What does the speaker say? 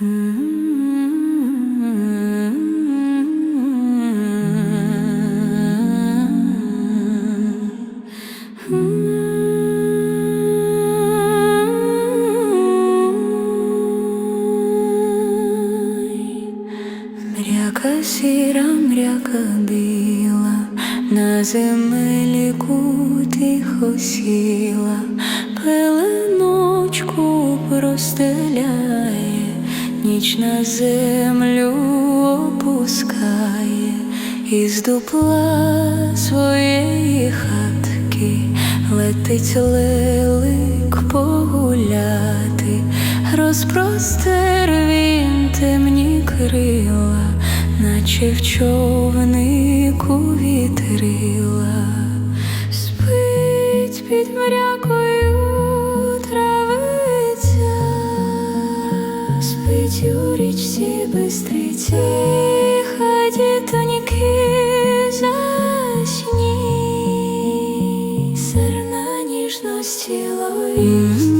Мряка сіра, мряка біла, на земельку тихо сіла, пеленочку простеляє, ніч на землю опускає, із дупла своєї хатки летить лелик погуляти, розпростер він темні крила, наче в човнику вітрила, спить під мрякою спить у тихо, дітоньки засні, серна ніжності ловіть.